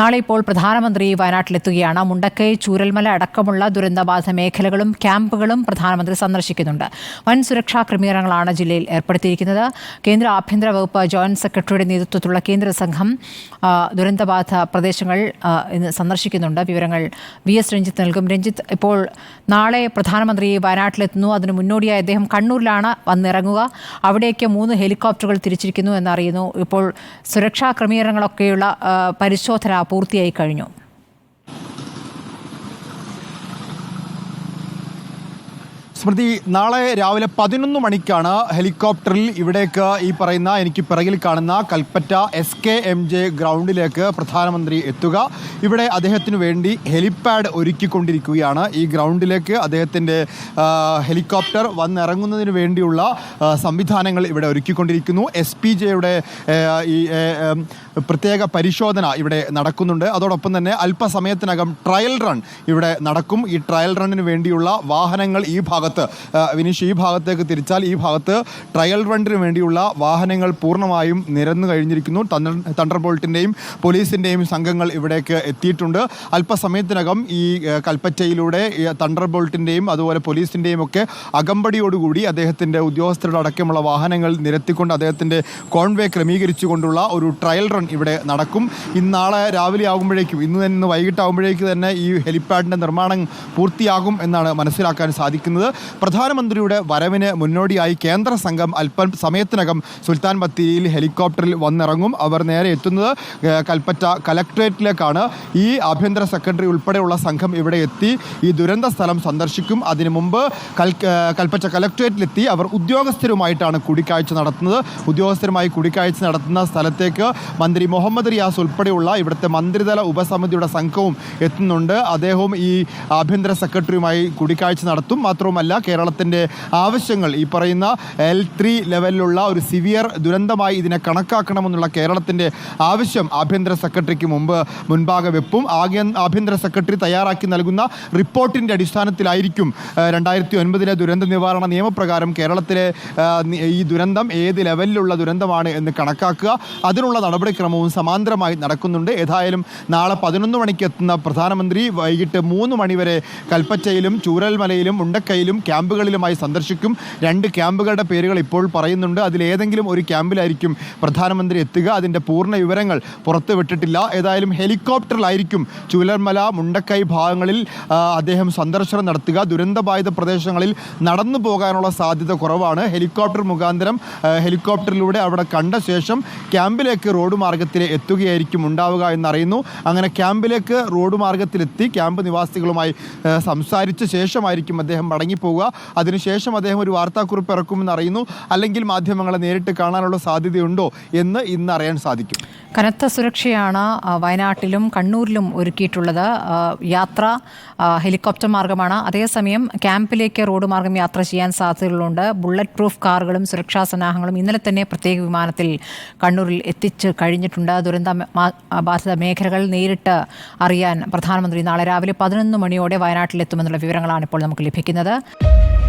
നാളെ ഇപ്പോൾ പ്രധാനമന്ത്രി വയനാട്ടിലെത്തുകയാണ്. മുണ്ടക്കൈ ചൂരൽമല അടക്കമുള്ള ദുരന്തബാധ മേഖലകളും ക്യാമ്പുകളും പ്രധാനമന്ത്രി സന്ദർശിക്കുന്നുണ്ട്. വൻ സുരക്ഷാ ക്രമീകരണങ്ങളാണ് ജില്ലയിൽ ഏർപ്പെടുത്തിയിരിക്കുന്നത്. കേന്ദ്ര ആഭ്യന്തര വകുപ്പ് ജോയിന്റ് സെക്രട്ടറിയുടെ നേതൃത്വത്തിലുള്ള കേന്ദ്ര സംഘം ദുരന്തബാധ പ്രദേശങ്ങൾ ഇന്ന് സന്ദർശിക്കുന്നുണ്ട്. വിവരങ്ങൾ വി എസ് രഞ്ജിത്ത് നൽകും. രഞ്ജിത്ത് ഇപ്പോൾ നാളെ പ്രധാനമന്ത്രി വയനാട്ടിലെത്തുന്നു. അതിന് മുന്നോടിയായി അദ്ദേഹം കണ്ണൂരിലാണ് വന്നിറങ്ങുക. അവിടേക്ക് മൂന്ന് ഹെലികോപ്റ്ററുകൾ തിരിച്ചിരിക്കുന്നു എന്നറിയുന്നു. ഇപ്പോൾ സുരക്ഷാ ക്രമീകരണങ്ങളൊക്കെയുള്ള പരിശോധന പൂർത്തിയായി കഴിഞ്ഞു സ്മൃതി നാളെ രാവിലെ പതിനൊന്ന് മണിക്കാണ് ഹെലികോപ്റ്ററിൽ ഇവിടേക്ക് ഈ പറയുന്ന എനിക്ക് പിറകിൽ കാണുന്ന Kalpetta S K M J ഗ്രൗണ്ടിലേക്ക് പ്രധാനമന്ത്രി എത്തുക. ഇവിടെ അദ്ദേഹത്തിന് വേണ്ടി ഹെലിപ്പാഡ് ഒരുക്കിക്കൊണ്ടിരിക്കുകയാണ്. ഈ ഗ്രൗണ്ടിലേക്ക് അദ്ദേഹത്തിന്റെ ഹെലികോപ്റ്റർ വന്നിറങ്ങുന്നതിന് വേണ്ടിയുള്ള സംവിധാനങ്ങൾ ഇവിടെ ഒരുക്കിക്കൊണ്ടിരിക്കുന്നു. എസ് പി ജെയുടെ ഈ പ്രത്യേക പരിശോധന ഇവിടെ നടക്കുന്നുണ്ട്. അതോടൊപ്പം തന്നെ അല്പസമയത്തിനകം ട്രയൽ റൺ ഇവിടെ നടക്കും. ഈ ട്രയൽ റണ്ണിന് വേണ്ടിയുള്ള വാഹനങ്ങൾ ഈ ഭാഗത്ത് ആ, വിനീഷ് ഈ ഭാഗത്തേക്ക് തിരിച്ചാൽ ഈ ഭാഗത്ത് ട്രയൽ റണ്ടിന് വേണ്ടിയുള്ള വാഹനങ്ങൾ പൂർണമായും നിരന്നു കഴിഞ്ഞിരിക്കുന്നു. തണ്ടർ ബോൾട്ടിന്റെയും പോലീസിന്റെയും സംഘങ്ങൾ ഇവിടേക്ക് എത്തിയിട്ടുണ്ട്. അല്പസമയത്തിനകം ഈ കൽപ്പറ്റയിലൂടെ ഈ തണ്ടർ ബോൾട്ടിന്റെയും അതുപോലെ പോലീസിന്റെയും ഒക്കെ അകമ്പടിയോടുകൂടി അദ്ദേഹത്തിന്റെ ഉദ്യോഗസ്ഥരുടെ അടക്കമുള്ള വാഹനങ്ങൾ നിരത്തിക്കൊണ്ട് അദ്ദേഹത്തിന്റെ കോൺവേ ക്രമീകരിച്ചുകൊണ്ടുള്ള ഒരു ട്രയൽ റൺ ഇവിടെ നടക്കും. ഇന്നാളെ രാവിലെ ആകുമ്പോഴേക്കും ഇന്ന് തന്നെ വൈകിട്ടാകുമ്പോഴേക്ക് തന്നെ ഈ ഹെലിപ്പാഡിന്റെ നിർമ്മാണം പൂർത്തിയാകും എന്നാണ് മനസ്സിലാക്കാൻ സാധിക്കുന്നത്. പ്രധാനമന്ത്രിയുടെ വരവിന് മുന്നോടിയായി കേന്ദ്ര സംഘം അല്പം സമയത്തിനകം സുൽത്താൻ ബത്തേരിയിൽ ഹെലികോപ്റ്ററിൽ വന്നിറങ്ങും. അവർ നേരെ എത്തുന്നത് കൽപ്പറ്റ കലക്ട്രേറ്റിലേക്കാണ്. ഈ ആഭ്യന്തര സെക്രട്ടറി ഉൾപ്പെടെയുള്ള സംഘം ഇവിടെ എത്തി ഈ ദുരന്ത സ്ഥലം സന്ദർശിക്കും. അതിനു മുമ്പ് കൽപ്പറ്റ കലക്ട്രേറ്റിലെത്തി. അവർ ഉദ്യോഗസ്ഥരുമായിട്ടാണ് കൂടിക്കാഴ്ച നടത്തുന്നത്. ഉദ്യോഗസ്ഥരുമായി കൂടിക്കാഴ്ച നടത്തുന്ന സ്ഥലത്തേക്ക് മന്ത്രി മുഹമ്മദ് റിയാസ് ഉൾപ്പെടെയുള്ള ഇവിടുത്തെ മന്ത്രിതല ഉപസമിതിയുടെ സംഘവും എത്തുന്നുണ്ട്. അദ്ദേഹവും ഈ ആഭ്യന്തര സെക്രട്ടറിയുമായി കൂടിക്കാഴ്ച നടത്തും. മാത്രവുമല്ല കേരളത്തിന്റെ ആവശ്യങ്ങൾ ഈ പറയുന്ന എൽ ത്രീ ലെവലിലുള്ള ഒരു സിവിയർ ദുരന്തമായി ഇതിനെ കണക്കാക്കണമെന്നുള്ള കേരളത്തിന്റെ ആവശ്യം ആഭ്യന്തര സെക്രട്ടറിക്ക് മുമ്പ് മുൻപാകെ വെപ്പും. ആഭ്യന്തര സെക്രട്ടറി തയ്യാറാക്കി നൽകുന്ന റിപ്പോർട്ടിന്റെ അടിസ്ഥാനത്തിലായിരിക്കും രണ്ടായിരത്തി ഒൻപതിലെ ദുരന്ത നിവാരണ നിയമപ്രകാരം കേരളത്തിലെ ഈ ദുരന്തം ഏത് ലെവലിലുള്ള ദുരന്തമാണ് എന്ന് കണക്കാക്കുക. അതിനുള്ള നടപടിക്രമവും സമാന്തരമായി നടക്കുന്നുണ്ട്. ഏതായാലും നാളെ പതിനൊന്ന് മണിക്ക് എത്തുന്ന പ്രധാനമന്ത്രി വൈകിട്ട് മൂന്ന് മണിവരെ കൽപ്പറ്റയിലും ചൂരൽമലയിലും ഉണ്ടക്കയിലും ക്യാമ്പുകളിലുമായി സന്ദർശിക്കും. രണ്ട് ക്യാമ്പുകളുടെ പേരുകൾ ഇപ്പോൾ പറയുന്നുണ്ട്. അതിലേതെങ്കിലും ഒരു ക്യാമ്പിലായിരിക്കും പ്രധാനമന്ത്രി എത്തുക. അതിന്റെ പൂർണ വിവരങ്ങൾ പുറത്തുവിട്ടിട്ടില്ല ഏതായാലും ഹെലികോപ്റ്ററിലായിരിക്കും ചൂലർമല മുണ്ടക്കൈ ഭാഗങ്ങളിൽ അദ്ദേഹം സന്ദർശനം നടത്തുക. ദുരന്തബാധിത പ്രദേശങ്ങളിൽ നടന്നു പോകാനുള്ള സാധ്യത കുറവാണ്. ഹെലികോപ്റ്റർ മുഖാന്തരം ഹെലികോപ്റ്ററിലൂടെ അവിടെ കണ്ട ശേഷം ക്യാമ്പിലേക്ക് റോഡ് മാർഗത്തിൽ എത്തുകയായിരിക്കും ഉണ്ടാവുക എന്നറിയുന്നു. അങ്ങനെ ക്യാമ്പിലേക്ക് റോഡ് മാർഗത്തിലെത്തി ക്യാമ്പ് നിവാസികളുമായി സംസാരിച്ച ശേഷമായിരിക്കും അദ്ദേഹം മടങ്ങിപ്പോവുക അതിനുശേഷം അദ്ദേഹം ഒരു വാർത്താക്കുറിപ്പ് ഇറക്കുമെന്ന് അറിയുന്നു. അല്ലെങ്കിൽ മാധ്യമങ്ങളെ നേരിട്ട് കാണാനുള്ള സാധ്യതയുണ്ടോ എന്ന് ഇന്ന് അറിയാൻ സാധിക്കും. കനത്ത സുരക്ഷയാണ് വയനാട്ടിലും കണ്ണൂരിലും ഒരുക്കിയിട്ടുള്ളത്. യാത്ര ഹെലികോപ്റ്റർ മാർഗമാണ്. അതേസമയം ക്യാമ്പിലേക്ക് റോഡ് മാർഗം യാത്ര ചെയ്യാൻ സാധ്യതകളുണ്ട്. ബുള്ളറ്റ് പ്രൂഫ് കാറുകളും സുരക്ഷാ സന്നാഹങ്ങളും ഇന്നലെ തന്നെ പ്രത്യേക വിമാനത്തിൽ കണ്ണൂരിൽ എത്തിച്ച് കഴിഞ്ഞിട്ടുണ്ട്. ദുരന്ത ബാധിത മേഖലകൾ നേരിട്ട് അറിയാൻ പ്രധാനമന്ത്രി നാളെ രാവിലെ പതിനൊന്ന് മണിയോടെ വയനാട്ടിലെത്തുമെന്നുള്ള വിവരങ്ങളാണ് ഇപ്പോൾ നമുക്ക് ലഭിക്കുന്നത്. Thank.